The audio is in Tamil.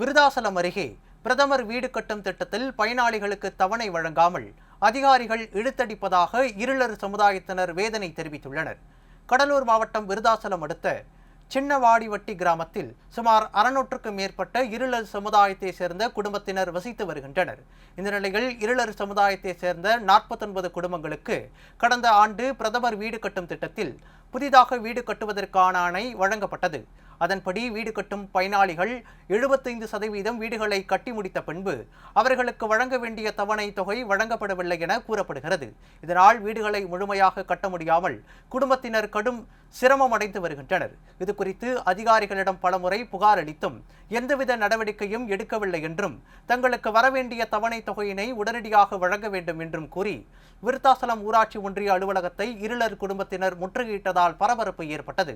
விருதாசலம் அருகே பிரதமர் வீடு கட்டும் திட்டத்தில் பயனாளிகளுக்கு தவணை வழங்காமல் அதிகாரிகள் இழுத்தடிப்பதாக இருளர் சமுதாயத்தினர் வேதனை தெரிவித்துள்ளனர். கடலூர் மாவட்டம் விருதாசலம் அடுத்த சின்னவாடிவட்டி கிராமத்தில் சுமார் அறுநூற்றுக்கும் மேற்பட்ட இருளர் சமுதாயத்தை சேர்ந்த குடும்பத்தினர் வசித்து வருகின்றனர். இந்த நிலையில் இருளர் சமுதாயத்தை சேர்ந்த நாற்பத்தொன்பது குடும்பங்களுக்கு கடந்த ஆண்டு பிரதமர் வீடு கட்டும் திட்டத்தில் புதிதாக வீடு கட்டுவதற்கான ஆணை வழங்கப்பட்டது. அதன்படி வீடு கட்டும் பயனாளிகள் எழுபத்தைந்து சதவீதம் வீடுகளை கட்டி முடித்த பின்பு அவர்களுக்கு வழங்க வேண்டிய தவணை தொகை வழங்கப்படவில்லை என கூறப்படுகிறது. இதனால் வீடுகளை முழுமையாக கட்ட முடியாமல் குடும்பத்தினர் கடும் சிரமம் அடைந்து வருகின்றனர். இது குறித்து அதிகாரிகளிடம் பலமுறை புகார் அளித்தும் எந்தவித நடவடிக்கையும் எடுக்கவில்லை என்றும் தங்களுக்கு வரவேண்டிய தவணை தொகையினை உடனடியாக வழங்க வேண்டும் என்றும் கூறி விருத்தாசலம் ஊராட்சி ஒன்றிய அலுவலகத்தை இருளர் குடும்பத்தினர் முற்றுகையிட்டதால் பரபரப்பு ஏற்பட்டது.